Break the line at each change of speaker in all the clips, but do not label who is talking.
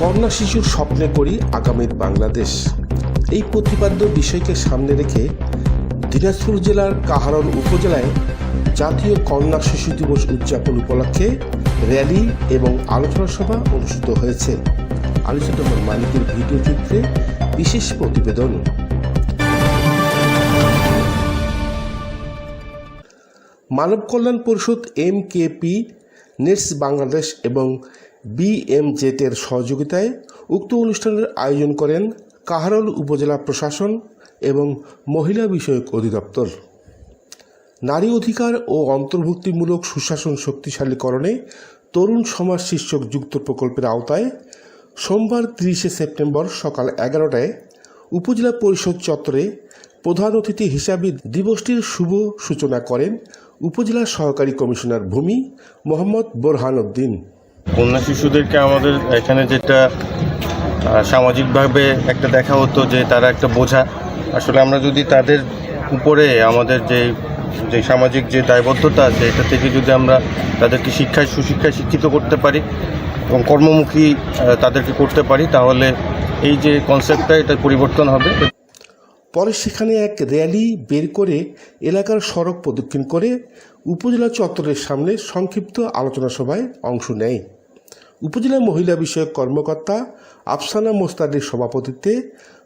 কন্যা শিশুর স্বপ্নে করি আগামীর বাংলাদেশ। এই প্রতিপাদ্য বিষয়কে সামনে রেখে দিনাজপুর জেলার কাহারন উপজেলায় জাতীয় কন্যা শিশু দিবস উদযাপন উপলক্ষে র্যালি এবং আলোচনা সভা অনুষ্ঠিত হয়েছে। আলোচিত আমার মালিকের ভিডিও চিত্রে বিশেষ প্রতিবেদন। Manab Kalyan Parishad M K P, Netz Bangladesh এবং বিএমজেটের সহযোগিতায় উক্ত অনুষ্ঠানের আয়োজন করেন কাহারল উপজেলা প্রশাসন এবং মহিলা বিষয়ক অধিদপ্তর। নারী অধিকার ও অন্তর্ভুক্তিমূলক সুশাসন শক্তিশালীকরণে তরুণ সমাজ শীর্ষক যুক্ত প্রকল্পের আওতায় সোমবার তিরিশে সেপ্টেম্বর সকাল এগারোটায় উপজেলা পরিষদ চত্বরে প্রধান অতিথি হিসাবে দিবসটির শুভ সূচনা করেন উপজেলা সহকারী কমিশনার ভূমি মোহাম্মদ বোরহান উদ্দিন।
কন্যা শিশুদেরকে আমাদের এখানে যেটা সামাজিকভাবে একটা দেখা হতো যে তারা একটা বোঝা। আসলে আমরা যদি তাদের উপরে আমাদের যে যে সামাজিক যে দায়বদ্ধতা আছে, এটা থেকে যদি আমরা তাদেরকে শিক্ষায়, সুশিক্ষায় শিক্ষিত করতে পারি এবং কর্মমুখী তাদেরকে করতে পারি, তাহলে এই যে কনসেপ্টটা এটা পরিবর্তন হবে।
পরে সেখানে এক র্যালি বের করে এলাকার সড়ক প্রদক্ষিণ করে উপজেলা চত্বরের সামনে সংক্ষিপ্ত আলোচনা সভায় অংশ নেয়। উপজেলা মহিলা বিষয়ক কর্মকর্তা আফসানা মোস্তাদের সভাপতিত্বে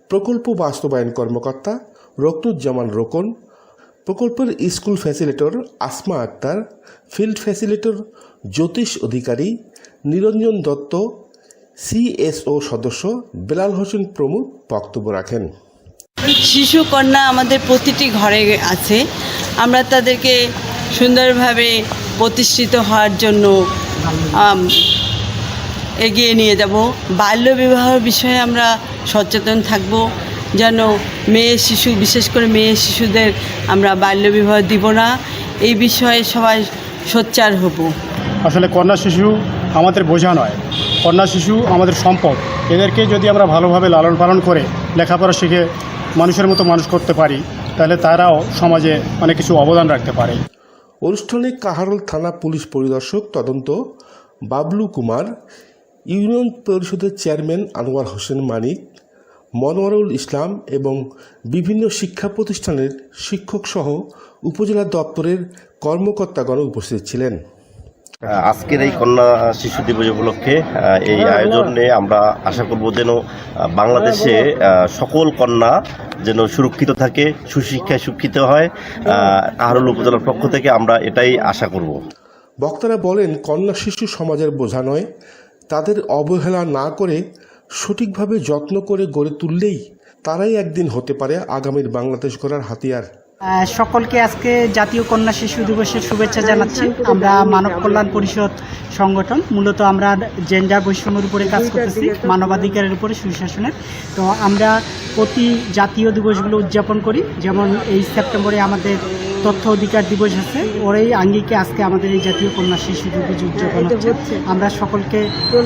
প্রকল্প বাস্তবায়ন কর্মকর্তা রক্তুজ্জামান রোকন, প্রকল্পের school facilitator Asma Akter, field facilitator Jyotish Adhikari Niranjan Dutta, CSO সদস্য বেলাল হোসেন প্রমুখ বক্তব্য রাখেন।
শিশু কন্যা আমাদের প্রতিটি ঘরে আছে। আমরা তাদেরকে সুন্দরভাবে প্রতিষ্ঠিত হওয়ার জন্য এগিয়ে নিয়ে যাব। বাল্য বিবাহ বিষয়ে আমরা সচেতন থাকব, যেন মেয়ে শিশু, বিশেষ করে মেয়ে শিশুদের আমরা বাল্য বিবাহ দিব না। এই বিষয়ে সবাই সোচ্চার হব।
আসলে কন্যা শিশু আমাদের বোঝা নয়। কন্যা শিশু আমাদের সম্পদ। এদেরকে যদি আমরা ভালোভাবে লালন পালন করে লেখাপড়া শিখে মানুষের মতো মানুষ করতে পারি, তাহলে তারাও সমাজে অনেক কিছু অবদান রাখতে পারে।
অনুষ্ঠানে কাহারল থানা পুলিশ পরিদর্শক তদন্ত, বাবলু কুমার, ইউনিয়ন পরিষদের চেয়ারম্যান আনোয়ার হোসেন মানিক, মনোয়ারুল ইসলাম এবং বিভিন্ন শিক্ষা প্রতিষ্ঠানের শিক্ষকসহ উপজেলা দপ্তরের কর্মকর্তাগণ উপস্থিত ছিলেন।
আজকের এই কন্যা শিশু দিবস উপলক্ষে এই আয়োজনে আমরা আশা করব যেন বাংলাদেশে সকল কন্যা যেন সুরক্ষিত থাকে, সুশিক্ষায় শিক্ষিত হয় কাহারুল উপজেলার পক্ষ থেকে আমরা এটাই আশা করব।
বক্তারা বলেন, কন্যা শিশু সমাজের বোঝা নয়। তাদের অবহেলা না করে, সঠিকভাবে যত্ন করে গড়ে তুললেই তারাই একদিন হতে পারে আগামীর বাংলাদেশ গড়ার হাতিয়ার।
সকলকে আজকে জাতীয় কন্যা শিশু দিবসের শুভেচ্ছা জানাচ্ছি। আমরা মানব কল্যাণ পরিষদ সংগঠন মূলত আমরা জেন্ডার বৈষম্যের উপরে কাজ করতেছি মানবাধিকারের উপরে সুশাসনের। তো আমরা প্রতি জাতীয় দিবসগুলো উদযাপন করি। যেমন এই সেপ্টেম্বরে আমাদের তথ্য অধিকার দিবস আছে ওরই আঙ্গিকে আজকে আমাদের এই জাতীয় কন্যা শিশু দিবস উদযাপন হচ্ছে। আমরা সকলকে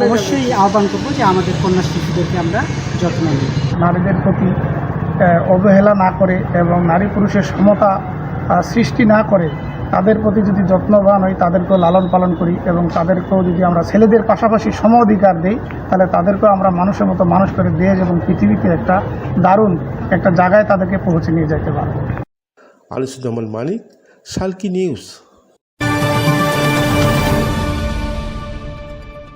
অবশ্যই আহ্বান করব যে আমাদের কন্যা শিশুদেরকে আমরা যত্ন নিই।
নারীদের প্রতি অবহেলা না করে এবং নারী পুরুষের সমতা সৃষ্টি না করে তাদের প্রতি যদি যত্নবান হই, তাদেরকেও লালন পালন করি এবং তাদেরকেও যদি আমরা ছেলেদের পাশাপাশি সম অধিকার দিই, তাহলে তাদেরকেও আমরা মানুষের মতো মানুষ করে দেশ এবং পৃথিবীতে একটা দারুণ একটা জায়গায় তাদেরকে পৌঁছে নিয়ে যেতে পারব।
আলিসুজ্জামান মানিক, সালকি নিউজ।